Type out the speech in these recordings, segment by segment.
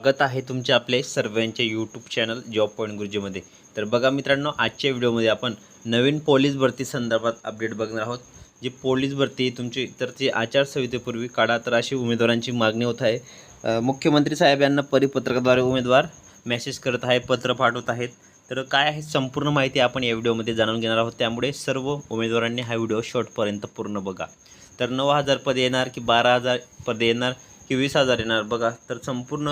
स्वागत आहे तुमचे आपले सर्वांचे यूट्यूब चॅनल जॉब पॉईंट गुरुजीमध्ये तर बघा मित्रांनो आजच्या व्हिडिओमध्ये आपण नवीन पोलीस भरती संदर्भात अपडेट बघणार आहोत. जी पोलीस भरती तुमची तर ती आचारसंहितेपूर्वी काढा तर अशी उमेदवारांची मागणी होत आहे. मुख्यमंत्री साहेब यांना परिपत्रकाद्वारे उमेदवार मेसेज करत आहे पत्र पाठवत आहेत. तर काय आहे संपूर्ण माहिती आपण या व्हिडिओमध्ये जाणून घेणार आहोत. त्यामुळे सर्व उमेदवारांनी हा व्हिडिओ शॉर्टपर्यंत पूर्ण बघा. तर नऊ हजार पदे येणार की बारा हजार पदे येणार? की वीस हजार येणार. बघा तर संपूर्ण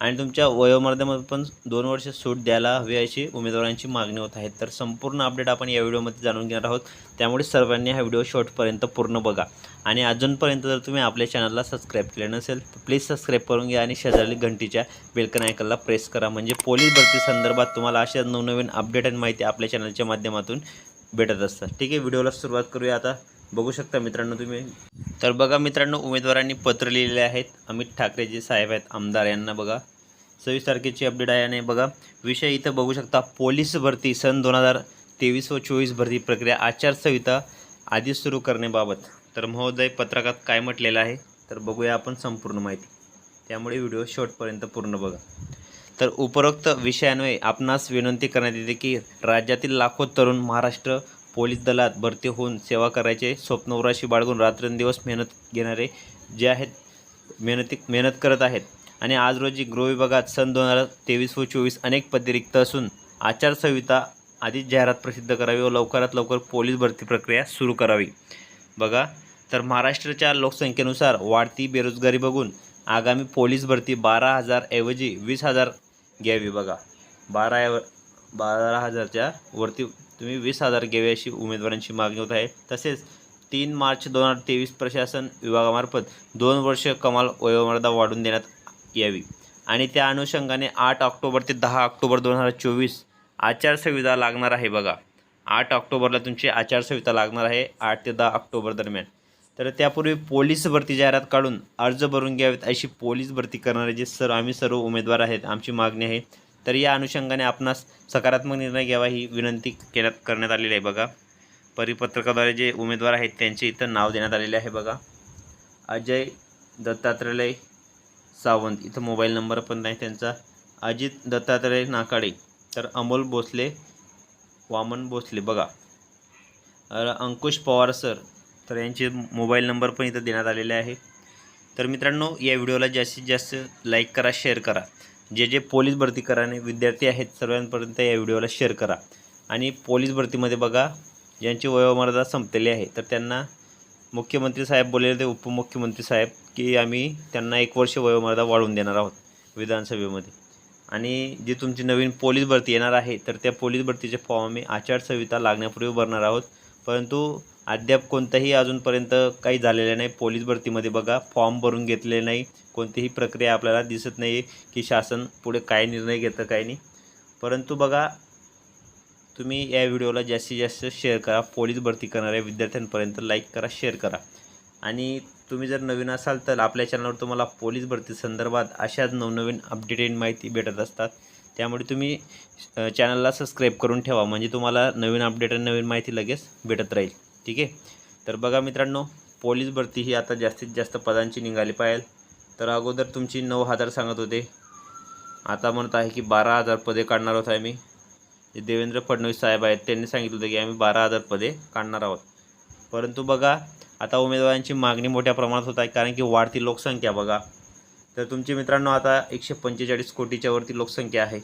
आणि तुमच्या वयोमर्यादेमध्ये पण दोन वर्ष सूट द्यायला हवी अशी उमेदवारांची मागणी होत आहे. तर संपूर्ण अपडेट आपण या व्हिडिओमध्ये जाणून घेणार आहोत. त्यामुळे सर्वांनी हा व्हिडिओ शॉर्टपर्यंत पूर्ण बघा. आणि अजूनपर्यंत जर तुम्ही आपल्या चॅनलला सबस्क्राईब केले नसेल तर प्लीज सबस्क्राईब करून घ्या आणि शेजारी घंटीच्या बेलकन आयकनला प्रेस करा. म्हणजे पोलीस भरती संदर्भात तुम्हाला अशा नवनवीन अपडेट आणि माहिती आपल्या चॅनलच्या माध्यमातून भेटत असतात. ठीक आहे व्हिडिओला सुरुवात करूया आता. बघू शकता मित्रांनो तुम्ही. तर बघा मित्रांनो उमेदवारांनी पत्र लिहिलेले आहेत. अमित ठाकरे जे साहेब आहेत आमदार यांना बघा. सव्वीस तारखेची अपडेट आहे आणि बघा विषय इथं बघू शकता पोलीस भरती सन दोन हजार तेवीस व चोवीस भरती प्रक्रिया आचारसंहिता आधीच सुरू करण्याबाबत. तर महोदय पत्रकात काय म्हटलेलं आहे? तर बघूया आपण संपूर्ण माहिती. त्यामुळे व्हिडिओ शेवटपर्यंत पूर्ण बघा. तर उपरोक्त विषयान्वये आपणास विनंती करण्यात येते की राज्यातील लाखो तरुण महाराष्ट्र पोलीस दलात भरती होऊन सेवा करायचे. स्वप्न उराशी बाळगून रात्रंदिवस मेहनत घेणारे जे आहेत मेहनती मेहनत करत आहेत. आणि आज रोजी गृह विभागात सन दोन हजार तेवीस व चोवीस अनेक पदे रिक्त असून आचारसंहिता आधीच जाहिरात प्रसिद्ध करावी व लवकरात लवकर पोलीस भरती प्रक्रिया सुरू करावी. बघा तर महाराष्ट्राच्या लोकसंख्येनुसार वाढती बेरोजगारी बघून आगामी पोलीस भरती बारा हजार ऐवजी वीस हजार घ्यावी बघा. बारा एव- बारा हजारच्या वरती तुम्ही वीस हजार घ्यावे अशी उमेदवारांची मागणी होत आहे. तसेच तीन मार्च दोन हजार तेवीस प्रशासन विभागामार्फत दोन वर्ष कमाल वयोमर्यादा वाढवून देण्यात यावी. आणि त्या अनुषंगाने आठ ऑक्टोबर ते दहा ऑक्टोबर दोन हजार चोवीस आचारसंहिता लागणार आहे बघा. आठ ऑक्टोबरला तुमची आचारसंहिता लागणार आहे आठ ते दहा ऑक्टोबर दरम्यान. तर त्यापूर्वी पोलीस भरती जाहिरात काढून अर्ज भरून घ्यावेत अशी पोलीस भरती करणारे जे सर आम्ही सर्व उमेदवार आहेत आमची मागणी आहे. तर या अनुषंगाने आपणास सकारात्मक निर्णय घ्यावा ही विनंती केल्या करण्यात आलेली आहे बघा. परिपत्रकाद्वारे जे उमेदवार आहेत त्यांचे इथं नाव देण्यात आलेले आहे बघा. अजय दत्तात्रय सावंत इथं मोबाईल नंबर पण नाही त्यांचा. अजित दत्तात्रय नाकाडे तर अमोल भोसले वामन भोसले बघा. अंकुश पवार सर तर यांचे मोबाईल नंबर पण इथं देण्यात आलेले आहे. तर मित्रांनो या व्हिडिओला जास्तीत जास्त लाईक करा शेअर करा. जे जे पोलीस भरती कराने विद्यार्थी आहेत सर्वांपर्यंत या व्हिडिओला शेअर करा. आणि पोलीस भरतीमध्ये बघा ज्यांची वयोमर्यादा संपलेली आहे तर त्यांना मुख्यमंत्री साहेब बोललेले ते उपमुख्यमंत्री साहेब की आम्ही त्यांना एक वर्ष वयोमर्यादा वाढवून देणार आहोत विधानसभेमध्ये. आणि जी तुमची नवीन पोलीस भरती येणार आहे तर त्या पोलीस भरतीचे फॉर्म आम्ही आचारसंहिता लागण्यापूर्वी भरणार आहोत. परंतु अद्याप कोणताही अजूनपर्यंत काही झालेलं नाही. पोलीस भरतीमध्ये बघा फॉर्म भरून घेतले नाही. कोणतीही प्रक्रिया आपल्याला दिसत नाही की शासन पुढे काय निर्णय घेतं काय नाही. परंतु बघा तुम्ही या व्हिडिओला जास्तीत जास्त शेअर करा. पोलीस भरती करणाऱ्या विद्यार्थ्यांपर्यंत लाईक करा शेअर करा. आणि तुम्ही जर नवीन असाल तर आपल्या चॅनलवर तुम्हाला पोलीस भरती संदर्भात अशाच नवनवीन अपडेटेड माहिती भेटत असतात. त्यामुळे तुम्ही चॅनलला सबस्क्राईब करून ठेवा. म्हणजे तुम्हाला नवीन अपडेट आणि नवीन माहिती लगेच भेटत राहील. ठीक आहे? तर बघा मित्रांनो पोलीस भरती ही आता जास्तीत जास्त पदांची निघाली पाहिजे. तर अगोदर तुमची नऊ हजार सांगत होते. आता म्हणत आहे की बारा हजार पदे काढणार आहोत आम्ही. जे देवेंद्र फडणवीस साहेब आहेत त्यांनी सांगितलं होतं की आम्ही बारा हजार पदे काढणार आहोत. परंतु बघा आता उमेदवारांची मागणी मोठ्या प्रमाणात होत आहे कारण की वाढती लोकसंख्या बघा. तर तुमचे मित्रांनो आता एकशे पंचेचाळीस कोटीच्या वरती लोकसंख्या आहे.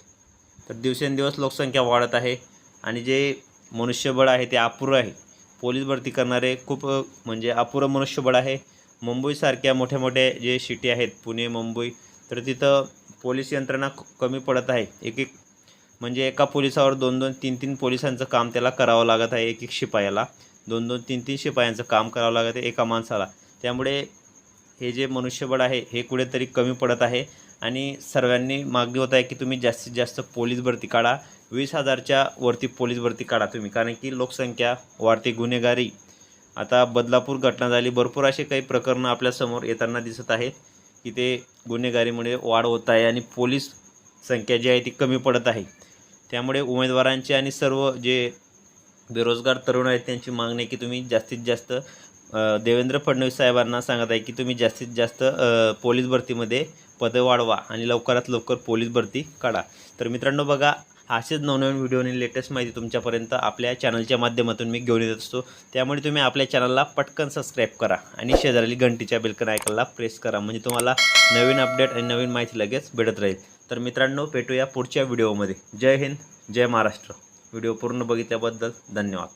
तर दिवसेंदिवस लोकसंख्या वाढत आहे. आणि जे मनुष्यबळ आहे ते अपुरं आहे. पोलीस भरती करणारे खूप म्हणजे अपुरं मनुष्यबळ आहे. मुंबईसारख्या मोठ्या मोठ्या जे सिटी आहेत पुणे मुंबई तर तिथं पोलीस यंत्रणा कमी पडत आहे. एक एक म्हणजे एका पोलिसावर दोन दोन तीन तीन पोलिसांचं काम त्याला करावं लागत आहे एक एक शिपायाला. दोन दोन तीन तीन शिपायांचं काम करावं लागत आहे एका माणसाला. त्यामुळे हे जे मनुष्यबळ आहे हे कुठेतरी कमी पडत आहे. आणि सर्वांनी मागणी होत आहे की तुम्ही जास्तीत जास्त पोलीस भरती काढा. वीस हजारच्या वरती पोलीस भरती काढा तुम्ही कारण की लोकसंख्या वाढते गुन्हेगारी. आता बदलापूर घटना झाली भरपूर असे काही प्रकरणं आपल्यासमोर येताना दिसत आहेत की ते गुन्हेगारीमुळे वाढ होत आहे आणि पोलीस संख्या जी आहे ती कमी पडत आहे. त्यामुळे उमेदवारांचे आणि सर्व जे बेरोजगार तरुण आहेत त्यांची मागणी आहे की तुम्ही जास्तीत जास्त देवेंद्र फडणवीस साहेबांना सांगत आहे की तुम्ही जास्तीत जास्त पोलीस भरतीमध्ये पदं वाढवा आणि लवकरात लवकर पोलीस भरती काढा. तर मित्रांनो बघा असेच नवनवीन व्हिडिओ आणि लेटेस्ट माहिती तुमच्यापर्यंत आपल्या चॅनलच्या माध्यमातून मी घेऊन येत असतो. त्यामुळे तुम्ही आपल्या चॅनलला पटकन सबस्क्राईब करा आणि शेजारी घंटीच्या बेलकन ऐकायला प्रेस करा. म्हणजे तुम्हाला नवीन अपडेट आणि नवीन माहिती लगेच भेटत राहील. तर मित्रांनो भेटूया पुढच्या व्हिडिओमध्ये जय हिंद जय महाराष्ट्र. व्हिडिओ पूर्ण बघितल्याबद्दल धन्यवाद.